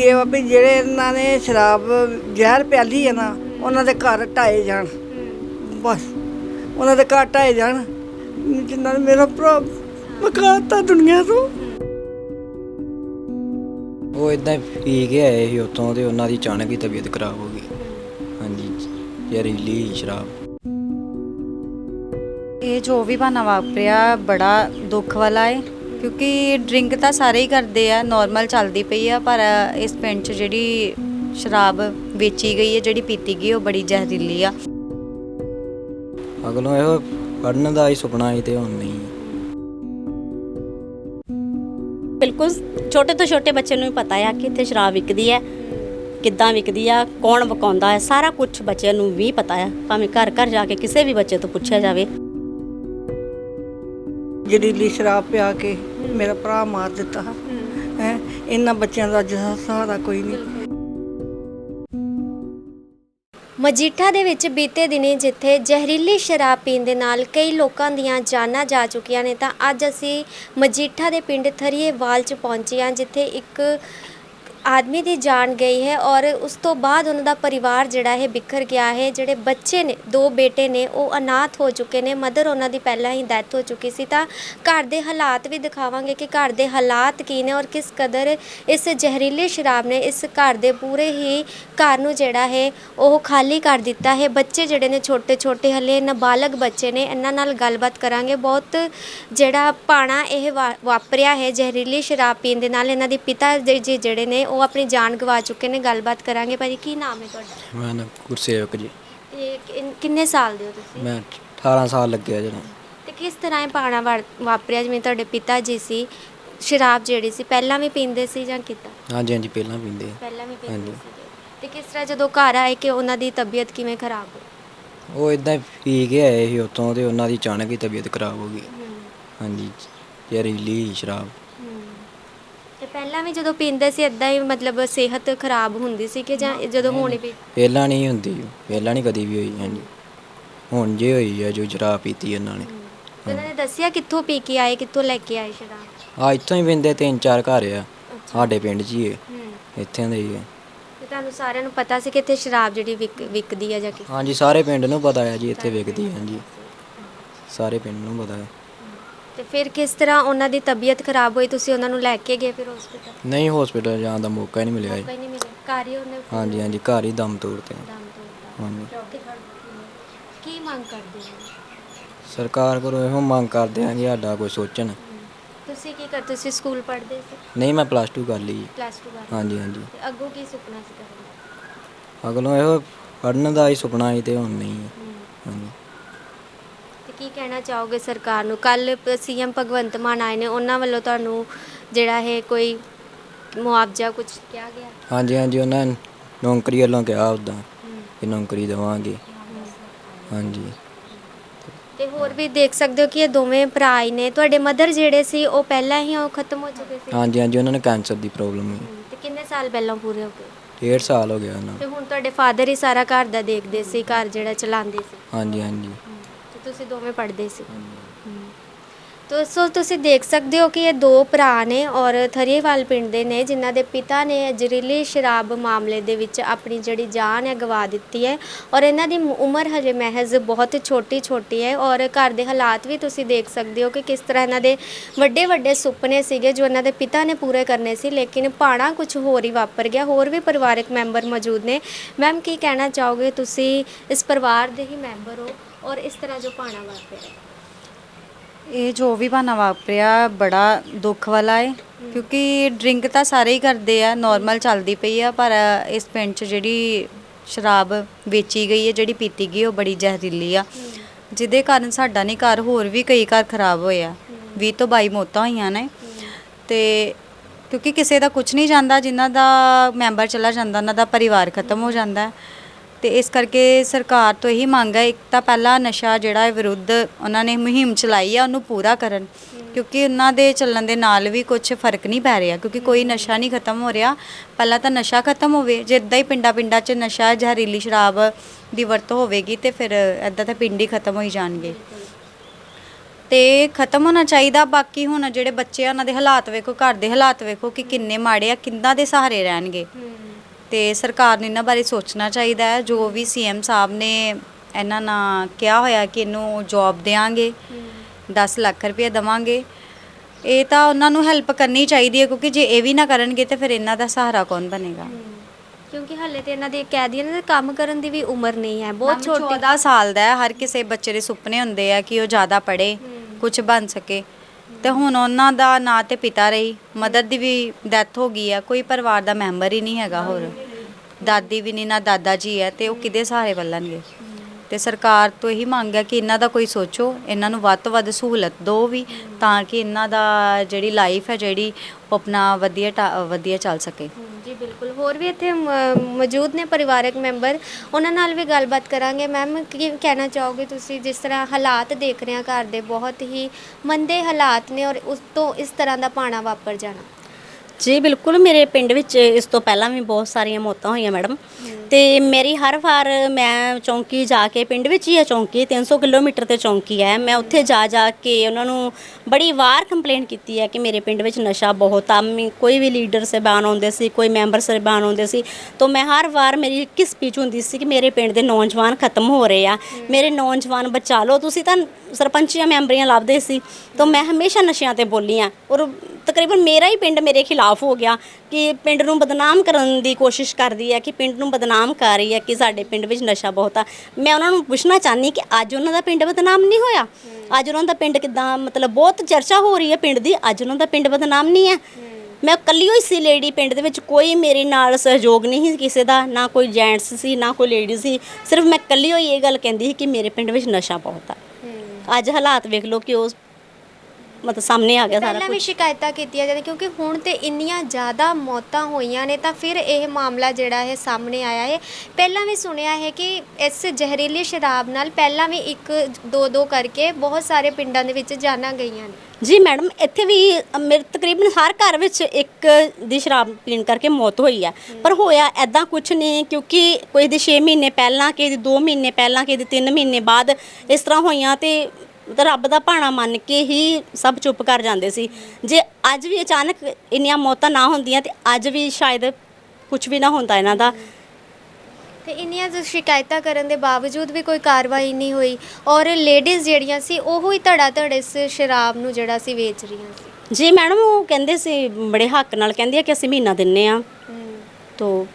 ਇਹ ਵਾ ਵੀ ਜਿਹੜੇ ਇਹਨਾਂ ਨੇ ਸ਼ਰਾਬ ਜ਼ਹਿਰ ਪਿਆਲੀ ਹੈ ਨਾ ਉਹਨਾਂ ਦੇ ਘਰ ਢਾਏ ਜਾਣ। ਬਸ ਉਹਨਾਂ ਦੇ ਘਰ ਢਾਏ ਜਾਣ। ਜਿੰਨਾਂ ਨੇ ਮੇਰਾ ਭਰਾ ਮਕਾਤਾ ਦੁਨੀਆ ਤੋਂ। ਉਹ ਇਦਾਂ ਪੀ ਕੇ ਆਏ ਸੀ ਉੱਥੋਂ ਤੇ ਉਹਨਾਂ ਦੀ ਅਚਾਨਕ ਹੀ ਤਬੀਅਤ ਖਰਾਬ ਹੋ ਗਈ। ਹਾਂਜੀ ਜ਼ਹਿਰੀਲੀ ਸ਼ਰਾਬ। ਇਹ ਜੋ ਵੀ ਬਹਾਨਾ ਵਾਪਰਿਆ ਬੜਾ ਦੁੱਖ ਵਾਲਾ ਹੈ ਕਿਉਂਕਿ ਡਰਿੰਕ ਤਾਂ ਸਾਰੇ ਹੀ ਕਰਦੇ ਆ ਨਾਰਮਲ ਚੱਲਦੀ ਪਈ ਆ ਪਰ ਇਸ ਪਿੰਡ 'ਚ ਜਿਹੜੀ ਸ਼ਰਾਬ ਵੇਚੀ ਗਈ ਹੈ ਜਿਹੜੀ ਪੀਤੀ ਗਈ ਉਹ ਬੜੀ ਜ਼ਹਿਰੀਲੀ ਆ। ਅਗਲੋਂ ਇਹੋ ਪੜਨ ਦਾ ਹੀ ਸੁਪਨਾ ਸੀ ਤੇ ਹੁਣ ਨਹੀਂ। ਬਿਲਕੁਲ ਛੋਟੇ ਤੋਂ ਛੋਟੇ ਬੱਚੇ ਨੂੰ ਵੀ ਪਤਾ ਆ ਕਿ ਇੱਥੇ ਸ਼ਰਾਬ ਵਿਕਦੀ ਹੈ ਕਿੱਦਾਂ ਵਿਕਦੀ ਆ ਕੌਣ ਵਕਾਉਂਦਾ ਹੈ ਸਾਰਾ ਕੁਝ ਬੱਚਿਆਂ ਨੂੰ ਵੀ ਪਤਾ ਆ ਭਾਵੇਂ ਘਰ ਘਰ ਜਾ ਕੇ ਕਿਸੇ ਵੀ ਬੱਚੇ ਤੋਂ ਪੁੱਛਿਆ ਜਾਵੇ। ਜ਼ਹਿਰੀਲੀ ਸ਼ਰਾਬ ਪਿਆ ਕੇ ਮੇਰਾ ਭਰਾ ਮਾਰ ਦਿੱਤਾ। ਹੈ, ਇਹਨਾਂ ਬੱਚਿਆਂ ਦਾ ਅੱਜ ਸਹਾਰਾ ਕੋਈ ਨਹੀਂ। ਮਜੀਠਾ ਦੇ ਵਿੱਚ ਬੀਤੇ ਦਿਨੀ ਜਿੱਥੇ ਜ਼ਹਿਰੀਲੀ ਸ਼ਰਾਬ ਪੀਣ ਦੇ ਨਾਲ ਕਈ ਲੋਕਾਂ ਦੀਆਂ ਜਾਨਾਂ ਜਾ ਚੁੱਕੀਆਂ ਨੇ, ਤਾਂ ਅੱਜ ਅਸੀਂ ਮਜੀਠਾ ਦੇ ਪਿੰਡ ਥਰੀਏਵਾਲ ਚ ਪਹੁੰਚੇ ਹਾਂ, ਜਿੱਥੇ ਇੱਕ ਆਦਮੀ ਦੀ ਜਾਨ ਗਈ ਹੈ ਔਰ ਉਸ ਤੋਂ ਬਾਅਦ ਉਹਨਾਂ ਦਾ ਪਰਿਵਾਰ ਜਿਹੜਾ ਹੈ ਬਿਖਰ ਗਿਆ ਹੈ। ਜਿਹੜੇ ਬੱਚੇ ਨੇ, ਦੋ ਬੇਟੇ ਨੇ, ਉਹ ਅਨਾਥ ਹੋ ਚੁੱਕੇ ਨੇ। ਮਦਰ ਉਹਨਾਂ ਦੀ ਪਹਿਲਾਂ ਹੀ ਡੈਥ ਹੋ ਚੁੱਕੀ ਸੀ। ਤਾਂ ਘਰ ਦੇ ਹਾਲਾਤ ਵੀ ਦਿਖਾਵਾਂਗੇ ਕਿ ਘਰ ਦੇ ਹਾਲਾਤ ਕੀ ਨੇ ਔਰ ਕਿਸ ਕਦਰ ਇਸ ਜ਼ਹਿਰੀਲੀ ਸ਼ਰਾਬ ਨੇ ਇਸ ਘਰ ਦੇ ਪੂਰੇ ਹੀ ਘਰ ਨੂੰ ਜਿਹੜਾ ਹੈ ਉਹ ਖਾਲੀ ਕਰ ਦਿੱਤਾ ਹੈ। ਬੱਚੇ ਜਿਹੜੇ ਨੇ ਛੋਟੇ ਛੋਟੇ, ਹਲੇ ਨਾਬਾਲਗ ਬੱਚੇ ਨੇ, ਇਹਨਾਂ ਨਾਲ ਗੱਲਬਾਤ ਕਰਾਂਗੇ। ਬਹੁਤ ਜਿਹੜਾ ਪਾਣਾ ਇਹ ਵਾ- ਵਾਪਰਿਆ ਹੈ ਜ਼ਹਿਰੀਲੀ ਸ਼ਰਾਬ ਪੀਣ ਦੇ ਨਾਲ, ਇਹਨਾਂ ਦੇ ਪਿਤਾ ਜੀ ਜੀ ਜਿਹੜੇ ਨੇ ਉਹ ਆਪਣੀ ਜਾਨ ਗਵਾ ਚੁੱਕੇ ਨੇ ਗੱਲਬਾਤ ਕਰਾਂਗੇ। ਭਾਜੀ ਕੀ ਨਾਮ ਹੈ ਤੁਹਾਡਾ? ਮੈਂ ਨਾ ਗੁਰਸੇਵਕ ਜੀ। ਤੇ ਕਿੰਨ- ਕਿੰਨੇ ਸਾਲ ਦੇ ਹੋ ਤੁਸੀਂ? ਮੈਂ 18 ਸਾਲ ਲੱਗਿਆ ਜਦੋਂ ਤੇ ਕਿਸ ਤਰ੍ਹਾਂ ਇਹ ਪਾਣਾ ਵਾਪਰਿਆ? ਜਿਵੇਂ ਤੁਹਾਡੇ ਪਿਤਾ ਜੀ ਸੀ ਸ਼ਰਾਬ ਜਿਹੜੀ ਸੀ ਪਹਿਲਾਂ ਵੀ ਪੀਂਦੇ ਸੀ ਜਾਂ ਕਿੱਦਾਂ? ਹਾਂਜੀ ਹਾਂਜੀ ਪਹਿਲਾਂ ਪੀਂਦੇ ਪਹਿਲਾਂ ਵੀ ਪੀਂਦੇ ਹਾਂਜੀ। ਸੀ ਤੇ ਕਿਸ ਤਰ੍ਹਾਂ ਜਦੋਂ ਘਰ ਆਏ ਕਿ ਉਹਨਾਂ ਦੀ ਤਬੀਅਤ ਕਿਵੇਂ ਖਰਾਬ ਹੋਈ? ਉਹ ਇਦਾਂ ਪੀ ਕੇ ਆਏ ਸੀ ਉੱਥੋਂ ਤੇ ਉਹਨਾਂ ਦੀ ਅਚਾਨਕ ਹੀ ਤਬੀਅਤ ਖਰਾਬ ਹੋ ਗਈ। ਹਾਂਜੀ ਜ਼ਹਿਰੀਲੀ ਸ਼ਰਾਬ। ਤੇ ਪਹਿਲਾਂ ਵੀ ਜਦੋਂ ਪੀਂਦੇ ਸੀ ਇਦਾਂ ਹੀ ਮਤਲਬ ਸਿਹਤ ਖਰਾਬ ਹੁੰਦੀ ਸੀ ਕਿ ਜਾਂ ਜਦੋਂ ਹੋਣੀ ਵੀ? ਪਹਿਲਾਂ ਨਹੀਂ ਹੁੰਦੀ ਪਹਿਲਾਂ ਨਹੀਂ ਕਦੀ ਵੀ ਹੋਈ ਹਾਂਜੀ। ਹੁਣ ਜੇ ਹੋਈ ਹੈ ਜੋ ਸ਼ਰਾਬ ਪੀਤੀ ਇਹਨਾਂ ਨੇ। ਉਹਨਾਂ ਨੇ ਦੱਸਿਆ ਕਿੱਥੋਂ ਪੀ ਕੇ ਆਏ ਕਿੱਥੋਂ ਲੈ ਕੇ ਆਏ ਸ਼ਰਾਬ? ਆ ਇੱਥੋਂ ਹੀ ਪੀਂਦੇ ਤਿੰਨ ਚਾਰ ਘਰ ਆ ਸਾਡੇ ਪਿੰਡ 'ਚ ਹੀ ਹੈ ਹੂੰ ਇੱਥੇ ਦੇ ਹੀ ਹੈ ਤੇ ਤੁਹਾਨੂੰ ਸਾਰਿਆਂ ਨੂੰ ਪਤਾ ਸੀ ਕਿ ਇੱਥੇ ਸ਼ਰਾਬ ਜਿਹੜੀ ਵਿਕ- ਵਿਕਦੀ ਹੈ ਜਾਂ ਕਿ ਹਾਂਜੀ ਸਾਰੇ ਪਿੰਡ ਨੂੰ ਪਤਾ ਹੈ ਜੀ ਇੱਥੇ ਵਿਕਦੀ ਹੈ ਹਾਂਜੀ। ਸਾਰੇ ਪਿੰਡ ਨੂੰ ਪਤਾ ਹੈ ਤੇ ਫਿਰ ਕਿਸ ਤਰ੍ਹਾਂ ਉਹਨਾਂ ਦੀ ਤਬੀਅਤ ਖਰਾਬ ਹੋਈ? ਤੁਸੀਂ ਉਹਨਾਂ ਨੂੰ ਲੈ ਕੇ ਗਏ ਫਿਰ ਹਸਪੀਟਲ ਨਹੀਂ ਹਸਪੀਟਲ ਜਾਣ ਦਾ ਮੌਕਾ ਹੀ ਨਹੀਂ ਮਿਲਿਆ ਜੀ। ਕੋਈ ਨਹੀਂ ਮਿਲਿਆ। ਘਰ ਹੀ ਉਹਨੇ ਹਾਂਜੀ ਹਾਂਜੀ ਘਰ ਹੀ ਦਮ ਤੋੜਤੇ ਦਮ ਤੋੜਤਾ ਹਾਂਜੀ। ਕੀ ਮੰਗ ਕਰਦੇ ਹੋ? ਸਰਕਾਰ ਕੋਲੋਂ ਇਹੋ ਮੰਗ ਕਰਦੇ ਹਾਂ ਕਿ ਸਾਡਾ ਕੋਈ ਸੋਚਣ। ਤੁਸੀਂ ਕੀ ਕਰਦੇ ਸੀ ਸਕੂਲ ਪੜ੍ਹਦੇ ਸੀ? ਨਹੀਂ ਮੈਂ ਪਲੱਸ 2 ਕਰ ਲਈ ਜੀ। ਪਲੱਸ 2 ਕਰ ਹਾਂਜੀ ਹਾਂਜੀ। ਤੇ ਅੱਗੋਂ ਕੀ ਸੁਪਨਾ ਸੀ ਦਾ ਅਗਲੋਂ ਇਹੋ ਪੜਨ ਦਾ ਹੀ ਸੁਪਨਾ ਸੀ ਤੇ ਹੁਣ ਨਹੀਂ। ਹਾਂਜੀ। ਤੇ ਕੀ ਕਹਿਣਾ ਚਾਹੋਗੇ ਸਰਕਾਰ ਨੂੰ? ਕੱਲ ਸੀਐਮ ਭਗਵੰਤ ਮਾਨ ਆਏ ਨੇ ਉਹਨਾਂ ਵੱਲੋਂ ਤੁਹਾਨੂੰ ਜਿਹੜਾ ਹੈ ਕੋਈ ਮੁਆਵਜ਼ਾ ਕੁਝ ਕਿਹਾ ਗਿਆ? ਹਾਂਜੀ ਹਾਂਜੀ ਉਹਨਾਂ ਨੇ ਨੌਕਰੀ ਵੱਲੋਂ ਕਿਹਾ ਉਦਾਂ ਕਿ ਨੌਕਰੀ ਦੇਵਾਂਗੇ। ਹਾਂਜੀ। ਤੇ ਹੋਰ ਵੀ ਦੇਖ ਸਕਦੇ ਹੋ ਕਿ ਇਹ ਦੋਵੇਂ ਭਰਾ ਹੀ ਨੇ। ਤੁਹਾਡੇ ਮਦਰ ਜਿਹੜੇ ਸੀ ਉਹ ਪਹਿਲਾਂ ਹੀ ਉਹ ਖਤਮ ਹੋ ਚੁੱਕੇ ਸੀ? ਹਾਂਜੀ ਹਾਂਜੀ ਉਹਨਾਂ ਨੂੰ ਕੈਂਸਰ ਦੀ ਪ੍ਰੋਬਲਮ ਹੈ ਤੇ ਕਿੰਨੇ ਸਾਲ ਪਹਿਲਾਂ ਪੂਰੇ ਹੋ ਗਏ? ਡੇਢ ਸਾਲ ਹੋ ਗਿਆ ਉਹਨਾਂ ਤੇ। ਹੁਣ ਤੁਹਾਡੇ ਫਾਦਰ ਹੀ ਸਾਰਾ ਘਰ ਦਾ ਦੇਖਦੇ ਸੀ ਘਰ ਜਿਹੜਾ ਚਲਾਉਂਦੇ ਸੀ? ਹਾਂਜੀ ਹਾਂਜੀ। ਤੁਸੀਂ ਦੋਵੇਂ ਪੜ੍ਹਦੇ ਸੀ। ਤੋ ਸੋ ਤੁਸੀਂ ਦੇਖ ਸਕਦੇ ਹੋ ਕਿ ਇਹ ਦੋ ਭਰਾ ਨੇ ਔਰ ਥਰੀਵਾਲ ਪਿੰਡ ਦੇ ਨੇ ਜਿਨ੍ਹਾਂ ਦੇ ਪਿਤਾ ਨੇ ਜ਼ਹਿਰੀਲੀ ਸ਼ਰਾਬ ਮਾਮਲੇ ਦੇ ਵਿੱਚ ਆਪਣੀ ਜਿਹੜੀ ਜਾਨ ਹੈ ਗਵਾ ਦਿੱਤੀ ਹੈ ਔਰ ਇਹਨਾਂ ਦੀ ਮ- ਉਮਰ ਹਜੇ ਮਹਿਜ਼ ਬਹੁਤ ਛੋਟੀ ਛੋਟੀ ਹੈ ਔਰ ਘਰ ਦੇ ਹਾਲਾਤ ਵੀ ਤੁਸੀਂ ਦੇਖ ਸਕਦੇ ਹੋ ਕਿ ਕਿਸ ਤਰ੍ਹਾਂ ਇਹਨਾਂ ਦੇ ਵੱਡੇ ਵੱਡੇ ਸੁਪਨੇ ਸੀਗੇ ਜੋ ਇਹਨਾਂ ਦੇ ਪਿਤਾ ਨੇ ਪੂਰੇ ਕਰਨੇ ਸੀ ਲੇਕਿਨ ਪਾਣਾ ਕੁਝ ਹੋਰ ਹੀ ਵਾਪਰ ਗਿਆ ਹੋਰ ਵੀ ਪਰਿਵਾਰਕ ਮੈਂਬਰ ਮੌਜੂਦ ਨੇ। ਮੈਮ ਕੀ ਕਹਿਣਾ ਚਾਹੋਗੇ? ਤੁਸੀਂ ਇਸ ਪਰਿਵਾਰ ਦੇ ਹੀ ਮੈਂਬਰ ਹੋ। ਔਰ ਇਸ ਤਰ੍ਹਾਂ ਜੋ ਪਾਣਾ ਵਾਪਰਿਆ? ਇਹ ਜੋ ਵੀ ਬਹਾਨਾ ਵਾਪਰਿਆ ਬੜਾ ਦੁੱਖ ਵਾਲਾ ਹੈ। ਕਿਉਂਕਿ ਡਰਿੰਕ ਤਾਂ ਸਾਰੇ ਹੀ ਕਰਦੇ ਆ ਨਾਰਮਲ ਚੱਲਦੀ ਪਈ ਆ ਪਰ ਇਸ ਪਿੰਡ 'ਚ ਜਿਹੜੀ ਸ਼ਰਾਬ ਵੇਚੀ ਗਈ ਹੈ ਜਿਹੜੀ ਪੀਤੀ ਗਈ ਉਹ ਬੜੀ ਜ਼ਹਿਰੀਲੀ ਆ। ਜਿਹਦੇ ਕਾਰਨ ਸਾਡਾ ਨਹੀਂ ਘਰ ਹੋਰ ਵੀ ਕਈ ਘਰ ਖਰਾਬ ਹੋਏ ਆ। 20 ਤੋਂ 22 ਮੌਤਾਂ ਹੋਈਆਂ ਨੇ। ਤੇ ਕਿਉਂਕਿ ਕਿਸੇ ਦਾ ਕੁਝ ਨਹੀਂ ਜਾਂਦਾ ਜਿਨ੍ਹਾਂ ਦਾ ਮੈਂਬਰ ਚਲਾ ਜਾਂਦਾ ਉਹਨਾਂ ਦਾ ਪਰਿਵਾਰ ਖਤਮ ਹੋ ਜਾਂਦਾ। ਹੈ। ਤੇ ਇਸ ਕਰਕੇ ਸਰਕਾਰ ਤੋਂ ਇਹੀ ਮੰਗ ਹੈ, ਇੱਕ ਤਾਂ ਪਹਿਲਾ ਨਸ਼ਾ ਜਿਹੜਾ ਹੈ ਵਿਰੁੱਧ ਉਹਨਾਂ ਨੇ ਮੁਹਿੰਮ ਚਲਾਈ ਆ, ਉਹਨੂੰ ਪੂਰਾ ਕਰਨ। ਕਿਉਂਕਿ ਉਹਨਾਂ ਦੇ ਚੱਲਣ ਦੇ ਨਾਲ ਵੀ ਕੁਝ ਫ਼ਰਕ ਨਹੀਂ ਪੈ ਰਿਹਾ, ਕਿਉਂਕਿ ਕੋਈ ਨਸ਼ਾ ਨਹੀਂ ਖਤਮ ਹੋ ਰਿਹਾ। ਪਹਿਲਾਂ ਤਾਂ ਨਸ਼ਾ ਖਤਮ ਹੋਵੇ, ਜੇ ਇਦਾਂ ਹੀ ਪਿੰਡਾਂ ਪਿੰਡਾਂ 'ਚ ਨਸ਼ਾ, ਜ਼ਹਿਰੀਲੀ ਸ਼ਰਾਬ ਦੀ ਵਰਤੋਂ ਹੋਵੇਗੀ ਤੇ ਫਿਰ ਇਦਾਂ ਤਾਂ ਪਿੰਡ ਹੀ ਖਤਮ ਹੋਈ ਜਾਣਗੇ। ਤੇ ਖਤਮ ਹੋਣਾ ਚਾਹੀਦਾ, ਬਾਕੀ ਹੁਣ ਜਿਹੜੇ ਬੱਚੇ ਆ, ਉਹਨਾਂ ਦੇ ਹਾਲਾਤ ਵੇਖੋ, ਘਰ ਦੇ ਹਾਲਾਤ ਵੇਖੋ ਕਿ ਕਿੰਨੇ ਮਾੜੇ ਆ ਕਿੰਦਾਂ ਦੇ ਸਹਾਰੇ ਰਹਿਣਗੇ। ਤੇ ਸਰਕਾਰ ਨੂੰ ਇਹਨਾਂ ਬਾਰੇ ਸੋਚਣਾ ਚਾਹੀਦਾ ਹੈ। ਜੋ ਵੀ ਸੀਐਮ ਸਾਹਿਬ ਨੇ ਇਹਨਾਂ ਨਾਲ ਕਿਹਾ ਹੋਇਆ ਕਿ ਇਹਨੂੰ ਜੌਬ ਦੇਾਂਗੇ 10 ਲੱਖ ਰੁਪਏ ਦਵਾਂਗੇ। ਇਹ ਤਾਂ ਉਹਨਾਂ ਨੂੰ ਹੈਲਪ ਕਰਨੀ ਚਾਹੀਦੀ ਹੈ ਕਿਉਂਕਿ ਜੇ ਇਹ ਵੀ ਨਾ ਕਰਨਗੇ ਤੇ ਫਿਰ ਇਹਨਾਂ ਦਾ ਸਹਾਰਾ ਕੌਣ ਬਣੇਗਾ? ਕਿਉਂਕਿ ਹੱਲੇ ਤੇ ਇਹਨਾਂ ਦੀ ਕੈਦੀਆਂ ਨੇ ਕੰਮ ਕਰਨ ਦੀ ਵੀ ਉਮਰ ਨਹੀਂ ਹੈ। ਬਹੁਤ ਛੋਟੀ 14 ਸਾਲ ਦਾ ਹੈ। ਹਰ ਕਿਸੇ ਬੱਚੇ ਦੇ ਸੁਪਨੇ ਹੁੰਦੇ ਆ ਕਿ ਉਹ ਜ਼ਿਆਦਾ ਪੜ੍ਹੇ ਕੁਝ ਬਣ ਸਕੇ। ਤੇ ਹੁਣ ਉਹਨਾਂ ਦਾ ਨਾ ਤੇ ਪਿਤਾ ਰਹੀ, ਮਦਰ ਦੀ ਵੀ ਡੈਥ ਹੋ ਗਈ ਆ, ਕੋਈ ਪਰਿਵਾਰ ਦਾ ਮੈਂਬਰ ਹੀ ਨਹੀਂ ਹੈਗਾ ਹੋਰ। ਦਾਦੀ ਵੀ ਨਹੀਂ, ਨਾ ਦਾਦਾ ਜੀ ਹੈ ਤੇ ਉਹ ਕਿਹਦੇ ਸਹਾਰੇ ਵੱਲਣਗੇ? ਤੇ ਸਰਕਾਰ ਤੋਂ ਇਹੀ ਮੰਗ ਹੈ ਕਿ ਇਹਨਾਂ ਦਾ ਕੋਈ ਸੋਚੋ, ਇਹਨਾਂ ਨੂੰ ਵੱਧ ਤੋਂ ਵੱਧ ਸਹੂਲਤ ਦਿਓ ਵੀ, ਤਾਂ ਕਿ ਇਹਨਾਂ ਦਾ ਜਿਹੜੀ ਲਾਈਫ ਹੈ ਜਿਹੜੀ ਉਹ ਆਪਣਾ ਵਧੀਆ ਟਾ- ਵਧੀਆ ਚੱਲ ਸਕੇ। ਜੀ ਬਿਲਕੁਲ। ਹੋਰ ਵੀ ਇੱਥੇ ਮ- ਮੌਜੂਦ ਨੇ ਪਰਿਵਾਰਕ ਮੈਂਬਰ। ਉਹਨਾਂ ਨਾਲ ਵੀ ਗੱਲਬਾਤ ਕਰਾਂਗੇ। ਮੈਮ ਕੀ ਕਹਿਣਾ ਚਾਹੋਗੇ ਤੁਸੀਂ? ਜਿਸ ਤਰ੍ਹਾਂ ਹਾਲਾਤ ਦੇਖ ਰਹੇ ਆ ਘਰ ਦੇ ਬਹੁਤ ਹੀ ਮੰਦੇ ਹਾਲਾਤ ਨੇ ਔਰ ਉਸ ਤੋਂ ਇਸ ਤਰ੍ਹਾਂ ਦਾ ਪਾਣਾ ਵਾਪਰ ਜਾਣਾ। ਜੀ ਬਿਲਕੁਲ। ਮੇਰੇ ਪਿੰਡ ਵਿੱਚ ਇਸ ਤੋਂ ਪਹਿਲਾਂ ਵੀ ਬਹੁਤ ਸਾਰੀਆਂ ਮੌਤਾਂ ਹੋਈਆਂ ਮੈਡਮ। ਤੇ ਮੇਰੀ ਹਰ ਵਾਰ ਮੈਂ ਚੌਂਕੀ ਜਾ ਕੇ, ਪਿੰਡ ਵਿੱਚ ਹੀ ਹੈ ਚੌਂਕੀ 300 ਕਿਲੋਮੀਟਰ ਤੇ ਚੌਂਕੀ ਹੈ। ਮੈਂ ਉੱਥੇ ਜਾ ਜਾ ਕੇ ਉਹਨਾਂ ਨੂੰ ਬੜੀ ਵਾਰ ਕੰਪਲੇਂਟ ਕੀਤੀ ਹੈ ਕਿ ਮੇਰੇ ਪਿੰਡ ਵਿੱਚ ਨਸ਼ਾ ਬਹੁਤ ਆ। ਮੈਂ- ਕੋਈ ਵੀ ਲੀਡਰ ਸਾਹਿਬਾਨ ਆਉਂਦੇ ਸੀ, ਕੋਈ ਮੈਂਬਰ ਸਾਹਿਬਾਨ ਆਉਂਦੇ ਸੀ, ਤਾਂ ਮੈਂ ਹਰ ਵਾਰ ਮੇਰੀ ਇੱਕ ਸਪੀਚ ਹੁੰਦੀ ਸੀ ਕਿ ਮੇਰੇ ਪਿੰਡ ਦੇ ਨੌਜਵਾਨ ਖਤਮ ਹੋ ਰਹੇ ਆ। ਮੇਰੇ ਨੌਜਵਾਨ ਬਚਾ ਲਓ। ਤੁਸੀਂ ਤਾਂ ਸਰਪੰਚੀਆਂ ਮੈਂਬਰੀਆਂ ਲੱਭਦੇ ਸੀ, ਤਾਂ ਮੈਂ ਹਮੇਸ਼ਾ ਨਸ਼ਿਆਂ ਤੇ ਬੋਲੀ ਆ ਔਰ ਤਕਰੀਬਨ ਮੇਰਾ ਹੀ ਪਿੰਡ ਮੇਰੇ ਖਿਲਾਫ ਹੋ ਗਿਆ ਕਿ ਪਿੰਡ ਨੂੰ ਬਦਨਾਮ ਕਰਨ ਦੀ ਕੋਸ਼ਿਸ਼ ਕਰਦੀ ਹੈ ਕਿ ਪਿੰਡ ਨੂੰ ਬਦਨਾਮ ਕਰ ਰਹੀ ਹੈ ਕਿ ਸਾਡੇ ਪਿੰਡ ਵਿੱਚ ਨਸ਼ਾ ਬਹੁਤ ਆ। ਮੈਂ ਉਹਨਾਂ ਨੂੰ ਪੁੱਛਣਾ ਚਾਹਨੀ ਕਿ ਅੱਜ ਉਹਨਾਂ ਦਾ ਪਿੰਡ ਬਦਨਾਮ ਨਹੀਂ ਹੋਇਆ? ਅੱਜ ਉਹਨਾਂ ਦਾ ਪਿੰਡ ਕਿਦਾਂ ਮਤਲਬ ਬਹੁਤ ਚਰਚਾ ਹੋ ਰਹੀ ਹੈ ਪਿੰਡ ਦੀ ਅੱਜ ਉਹਨਾਂ ਦਾ ਪਿੰਡ ਬਦਨਾਮ ਨਹੀਂ ਹੈ? ਮੈਂ ਇਕੱਲੀ ਹੋਈ ਸੀ ਲੇਡੀ ਪਿੰਡ ਦੇ ਵਿੱਚ ਕੋਈ ਮੇਰੇ ਨਾਲ ਸਹਿਯੋਗ ਨਹੀਂ ਸੀ ਕਿਸੇ ਦਾ ਨਾ ਕੋਈ ਜੈਂਟਸ ਸੀ ਨਾ ਕੋਈ ਲੇਡੀ ਸੀ। ਸਿਰਫ ਮੈਂ ਇਕੱਲੀ ਹੋਈ ਇਹ ਗੱਲ ਕਹਿੰਦੀ ਸੀ ਕਿ ਮੇਰੇ ਪਿੰਡ ਵਿੱਚ ਨਸ਼ਾ ਬਹੁਤ ਆ। ਅੱਜ ਹਾਲਾਤ ਵੇਖ ਲਓ ਕਿ ਉਹ ਮਤਲਬ ਸਾਹਮਣੇ ਆ ਗਿਆ ਸਾਰਾ ਪਹਿਲਾਂ ਵੀ ਕੁਝ ਸ਼ਿਕਾਇਤਾਂ ਕੀਤੀਆਂ ਜਾਂਦੀਆਂ ਕਿਉਂਕਿ ਹੁਣ ਤੇ ਇੰਨੀਆਂ ਜ਼ਿਆਦਾ ਮੌਤਾਂ ਹੋਈਆਂ ਨੇ ਤਾਂ ਫਿਰ ਇਹ ਮਾਮਲਾ ਜਿਹੜਾ ਹੈ ਸਾਹਮਣੇ ਆਇਆ ਹੈ। ਪਹਿਲਾਂ ਵੀ ਸੁਣਿਆ ਹੈ ਕਿ ਇਸ ਜ਼ਹਿਰੀਲੀ ਸ਼ਰਾਬ ਨਾਲ ਪਹਿਲਾਂ ਵੀ ਇੱਕ ਦੋ ਦੋ ਕਰਕੇ ਬਹੁਤ ਸਾਰੇ ਪਿੰਡਾਂ ਦੇ ਵਿੱਚ ਜਾਨਾਂ ਗਈਆਂ ਨੇ। ਜੀ ਮੈਡਮ ਇੱਥੇ ਵੀ ਮੇਰੇ ਤਕਰੀਬਨ ਹਰ ਘਰ ਵਿੱਚ ਇੱਕ ਦੀ ਸ਼ਰਾਬ ਪੀਣ ਕਰਕੇ ਮੌਤ ਹੋਈ ਹੈ। ਪਰ ਹੋਇਆ ਐਦਾਂ ਕੁਝ ਨਹੀਂ ਕਿਉਂਕਿ ਕੋਈ ਦੀ 6 ਮਹੀਨੇ ਪਹਿਲਾਂ ਕਿਸੇ ਦੀ 2 ਮਹੀਨੇ ਪਹਿਲਾਂ ਕਿਸੇ ਦੀ 3 ਮਹੀਨੇ ਬਾਅਦ ਇਸ ਤਰ੍ਹਾਂ ਹੋਈਆਂ ਤੇ ਤਾਂ ਰੱਬ ਦਾ ਭਾਣਾ ਮੰਨ ਕੇ ਹੀ ਸਭ ਚੁੱਪ ਕਰ ਜਾਂਦੇ ਸੀ। ਜੇ ਅੱਜ ਵੀ ਅਚਾਨਕ ਇੰਨੀਆਂ ਮੌਤਾਂ ਨਾ ਹੁੰਦੀਆਂ ਤੇ ਅੱਜ ਵੀ ਸ਼ਾਇਦ ਕੁਝ ਵੀ ਨਾ ਹੁੰਦਾ ਇਹਨਾਂ ਦਾ। ਤੇ ਇੰਨੀਆਂ ਜ- ਸ਼ਿਕਾਇਤਾਂ ਕਰਨ ਦੇ ਬਾਵਜੂਦ ਵੀ ਕੋਈ ਕਾਰਵਾਈ ਨਹੀਂ ਹੋਈ ਔਰ ਲੇਡੀਜ਼ ਜਿਹੜੀਆਂ ਸੀ ਉਹ ਹੀ ਧੜਾ ਧੜ ਇਸ ਸ਼ਰਾਬ ਨੂੰ ਜਿਹੜਾ ਸੀ ਵੇਚ ਰਹੀਆਂ ਸੀ। ਜੀ ਮੈਡਮ ਉਹ ਕਹਿੰਦੇ ਸੀ ਬੜੇ ਹੱਕ ਨਾਲ ਕਹਿੰਦੇ ਆ ਕਿ ਅਸੀਂ ਮਹੀਨਾ ਦਿੰਨੇ ਆ। ਤੋ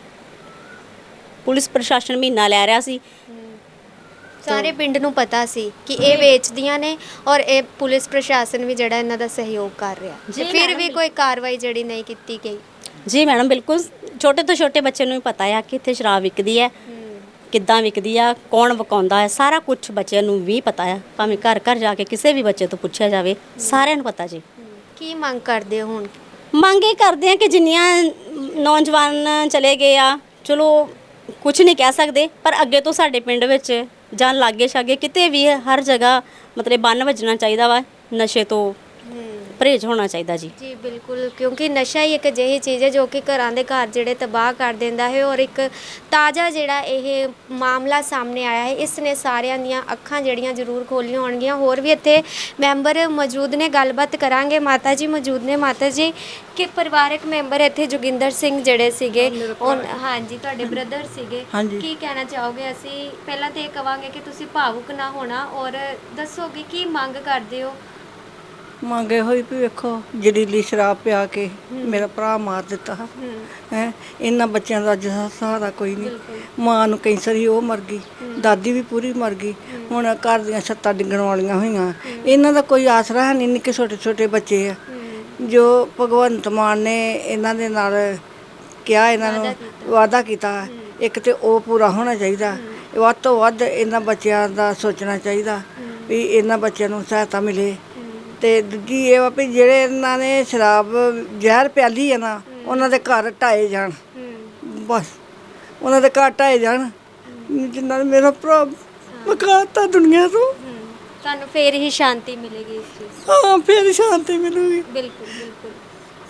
ਪੁਲਿਸ ਪ੍ਰਸ਼ਾਸਨ ਮਹੀਨਾ ਲੈ ਰਿਹਾ ਸੀ। ਸਾਰੇ ਪਿੰਡ ਨੂੰ ਪਤਾ ਸੀ ਕਿ ਇਹ ਵੇਚਦੀਆਂ ਨੇ ਔਰ ਇਹ ਪੁਲਿਸ ਪ੍ਰਸ਼ਾਸਨ ਵੀ ਜਿਹੜਾ ਇਹਨਾਂ ਦਾ ਸਹਿਯੋਗ ਕਰ ਰਿਹਾ। ਜੀ ਤੇ ਫਿਰ ਵੀ ਕੋਈ ਕਾਰਵਾਈ ਜਿਹੜੀ ਨਹੀਂ ਕੀਤੀ ਗਈ। ਜੀ ਮੈਡਮ ਬਿਲਕੁਲ ਛੋਟੇ ਤੋਂ ਛੋਟੇ ਬੱਚੇ ਨੂੰ ਵੀ ਪਤਾ ਆ ਕਿ ਇੱਥੇ ਸ਼ਰਾਬ ਵਿਕਦੀ ਹੈ ਕਿੱਦਾਂ ਵਿਕਦੀ ਆ ਕੌਣ ਵਕਾਉਂਦਾ ਹੈ ਸਾਰਾ ਕੁਝ ਬੱਚਿਆਂ ਨੂੰ ਵੀ ਪਤਾ ਆ। ਭਾਵੇਂ ਘਰ ਘਰ ਜਾ ਕੇ ਕਿਸੇ ਵੀ ਬੱਚੇ ਤੋਂ ਪੁੱਛਿਆ ਜਾਵੇ ਸਾਰਿਆਂ ਨੂੰ ਪਤਾ ਜੀ। ਕੀ ਮੰਗ ਕਰਦੇ ਹੋ ਹੁਣ? ਮੰਗ ਇਹ ਕਰਦੇ ਆ ਕਿ ਜਿੰਨੀਆਂ ਨੌਜਵਾਨ ਚਲੇ ਗਏ ਆ ਚਲੋ ਕੁਝ ਨਹੀਂ ਕਹਿ ਸਕਦੇ ਪਰ ਅੱਗੇ ਤੋਂ ਸਾਡੇ ਪਿੰਡ ਵਿੱਚ ਜਾਂ ਲਾਗੇ ਛਾਗੇ ਕਿਤੇ ਵੀ ਹਰ ਜਗ੍ਹਾ ਮਤਲਬ ਬੰਨ ਵੱਜਣਾ ਚਾਹੀਦਾ ਵਾ ਨਸ਼ੇ ਤੋਂ। ਪਰਹੇਜ਼ ਹੋਣਾ ਚਾਹੀਦਾ ਜੀ। ਜੀ ਬਿਲਕੁਲ। ਕਿਉਂਕਿ ਨਸ਼ਾ ਹੀ ਇੱਕ ਅਜਿਹੀ ਚੀਜ਼ ਹੈ ਜੋ ਕਿ ਘਰਾਂ ਦੇ ਘਰ ਜਿਹੜੇ ਤਬਾਹ ਕਰ ਦਿੰਦਾ ਹੈ ਔਰ ਇੱਕ ਤਾਜ਼ਾ ਜਿਹੜਾ ਇਹ ਮਾਮਲਾ ਸਾਹਮਣੇ ਆਇਆ ਹੈ ਇਸ ਨੇ ਸਾਰਿਆਂ ਦੀਆਂ ਅੱਖਾਂ ਜਿਹੜੀਆਂ ਜ਼ਰੂਰ ਖੋਲੀਆਂ ਹੋਣਗੀਆਂ। ਹੋਰ ਵੀ ਇੱਥੇ ਮੈਂਬਰ ਮੌਜੂਦ ਨੇ ਗੱਲਬਾਤ ਕਰਾਂਗੇ। ਮਾਤਾ ਜੀ ਮੌਜੂਦ ਨੇ। ਮਾਤਾ ਜੀ ਕਿ ਪਰਿਵਾਰਕ ਮੈਂਬਰ ਇੱਥੇ ਜੋਗਿੰਦਰ ਸਿੰਘ ਜਿਹੜੇ ਸੀਗੇ ਉਹ ਹਾਂਜੀ ਤੁਹਾਡੇ ਬ੍ਰਦਰ ਸੀਗੇ। ਹਾਂਜੀ। ਕੀ ਕਹਿਣਾ ਚਾਹੋਗੇ ਅਸੀਂ? ਪਹਿਲਾਂ ਤੇ ਇਹ ਕਵਾਂਗੇ ਕਿ ਤੁਸੀਂ ਭਾਵੁਕ ਨਾ ਹੋਣਾ ਔਰ ਦੱਸੋਗੇ ਕੀ ਮੰਗ ਕਰਦੇ ਹੋ? ਮੰਗੇ ਹੋਈ ਵੀ ਵੇਖੋ ਜ਼ਹਿਰੀਲੀ ਸ਼ਰਾਬ ਪਿਆ ਕੇ ਮੇਰਾ ਭਰਾ ਮਾਰ ਦਿੱਤਾ। ਹੈ। ਇਹਨਾਂ ਬੱਚਿਆਂ ਦਾ ਅੱਜ ਸਹਾਰਾ ਕੋਈ ਨਹੀਂ। ਮਾਂ ਨੂੰ ਕੈਂਸਰ ਹੀ ਉਹ ਮਰ ਗਈ ਦਾਦੀ ਵੀ ਪੂਰੀ ਮਰ ਗਈ। ਹੁਣ ਘਰ ਦੀਆਂ ਛੱਤਾਂ ਡਿੱਗਣ ਵਾਲੀਆਂ ਹੋਈਆਂ। ਇਹਨਾਂ ਦਾ ਕੋਈ ਆਸਰਾ ਹੈ ਨਹੀਂ ਨਿੱਕੇ ਛੋਟੇ ਛੋਟੇ ਬੱਚੇ ਆ। ਜੋ ਭਗਵੰਤ ਮਾਨ ਨੇ ਇਹਨਾਂ ਦੇ ਨਾਲ ਕਿਹਾ ਇਹਨਾਂ ਨੂੰ ਵਾਅਦਾ ਕੀਤਾ। ਇੱਕ ਤੇ ਉਹ ਪੂਰਾ ਹੋਣਾ ਚਾਹੀਦਾ। ਵੱਧ ਤੋਂ ਵੱਧ ਇਹਨਾਂ ਬੱਚਿਆਂ ਦਾ ਸੋਚਣਾ ਚਾਹੀਦਾ ਵੀ ਇਹਨਾਂ ਬੱਚਿਆਂ ਨੂੰ ਸਹਾਇਤਾ ਮਿਲੇ। ਤੇ ਦੂਜੀ ਇਹ ਵਾ ਵੀ ਜਿਹੜੇ ਇਹਨਾਂ ਨੇ ਸ਼ਰਾਬ ਜ਼ਹਿਰ ਪਿਆਲੀ ਹੈ ਨਾ ਉਹਨਾਂ ਦੇ ਘਰ ਢਾਏ ਜਾਣ। ਬਸ ਉਹਨਾਂ ਦੇ ਘਰ ਢਾਏ ਜਾਣ। ਜਿੰਨਾਂ ਨੇ ਮੇਰਾ ਭਰਾ ਮਕਾਤਾ ਦੁਨੀਆ ਤੋਂ। ਤੁਹਾਨੂੰ ਫੇਰ ਹੀ ਸ਼ਾਂਤੀ ਮਿਲੇਗੀ ਇਸ ਚੀਜ਼। ਹਾਂ ਫੇਰ ਸ਼ਾਂਤੀ ਮਿਲੂਗੀ। ਬਿਲਕੁਲ ਬਿਲਕੁਲ।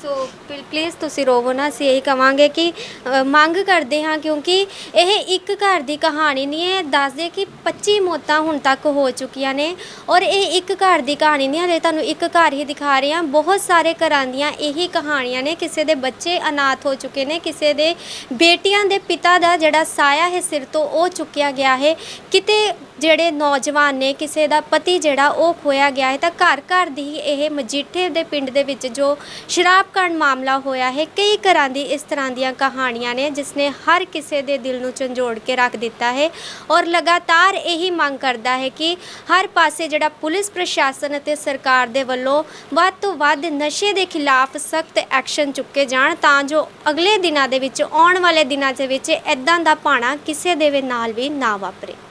ਸੋ ਪਲੀਜ਼ ਤੁਸੀਂ ਰੋਵੋ ਨਾ ਅਸੀਂ ਇਹੀ ਕਵਾਂਗੇ ਕਿ ਅ, ਮੰਗ ਕਰਦੇ ਹਾਂ ਕਿਉਂਕਿ ਇਹ ਇੱਕ ਘਰ ਦੀ ਕਹਾਣੀ ਨਹੀਂ ਹੈ ਦੱਸਦੇ ਕਿ 25 ਮੌਤਾਂ ਹੁਣ ਤੱਕ ਹੋ ਚੁੱਕੀਆਂ ਨੇ ਔਰ ਇਹ ਇੱਕ ਘਰ ਦੀ ਕਹਾਣੀ ਨਹੀਂ ਹਲੇ ਤੁਹਾਨੂੰ ਇੱਕ ਘਰ ਹੀ ਦਿਖਾ ਰਹੇ ਹਾਂ ਬਹੁਤ ਸਾਰੇ ਘਰਾਂ ਦੀਆਂ ਇਹੀ ਕਹਾਣੀਆਂ ਨੇ ਕਿਸੇ ਦੇ ਬੱਚੇ ਅਨਾਥ ਹੋ ਚੁੱਕੇ ਨੇ ਕਿਸੇ ਦੇ ਬੇਟੀਆਂ ਦੇ ਪਿਤਾ ਦਾ ਜਿਹੜਾ ਸਾਇਆ ਹੈ ਸਿਰ ਤੋਂ ਉਹ ਚੁੱਕਿਆ ਗਿਆ ਹੈ ਕਿਤੇ ਜਿਹੜੇ ਨੌਜਵਾਨ ਨੇ, ਕਿਸੇ ਦਾ ਪਤੀ ਜਿਹੜਾ ਉਹ ਖੋਇਆ ਗਿਆ ਹੈ, ਤਾਂ ਘਰ ਘਰ ਦੀ ਹੀ ਇਹ ਮਜੀਠੇ ਦੇ ਪਿੰਡ ਦੇ ਵਿੱਚ ਜੋ ਸ਼ਰਾਬ ਕਾਂਡ ਮਾਮਲਾ ਹੋਇਆ ਹੈ, ਕਈ ਘਰਾਂ ਦੀ ਇਸ ਤਰ੍ਹਾਂ ਦੀਆਂ ਕਹਾਣੀਆਂ ਨੇ ਜਿਸ ਨੇ ਹਰ ਕਿਸੇ ਦੇ ਦਿਲ ਨੂੰ ਝੰਜੋੜ ਕੇ ਰੱਖ ਦਿੱਤਾ ਹੈ ਔਰ ਲਗਾਤਾਰ ਇਹੀ ਮੰਗ ਕਰਦਾ ਹੈ ਕਿ ਹਰ ਪਾਸੇ ਜਿਹੜਾ ਪੁਲਿਸ ਪ੍ਰਸ਼ਾਸਨ ਅਤੇ ਸਰਕਾਰ ਦੇ ਵੱਲੋਂ ਵੱਧ ਤੋਂ ਵੱਧ ਨਸ਼ੇ ਦੇ ਖਿਲਾਫ ਸਖਤ ਐਕਸ਼ਨ ਚੁੱਕੇ ਜਾਣ, ਤਾਂ ਜੋ ਅਗਲੇ ਦਿਨਾਂ ਦੇ ਵਿੱਚ, ਆਉਣ ਵਾਲੇ ਦਿਨਾਂ ਦੇ ਵਿੱਚ ਐਦਾਂ ਦਾ ਭਾਣਾ ਕਿਸੇ ਦੇ ਵੀ ਨਾਲ ਵੀ ਨਾ ਵਾਪਰੇ।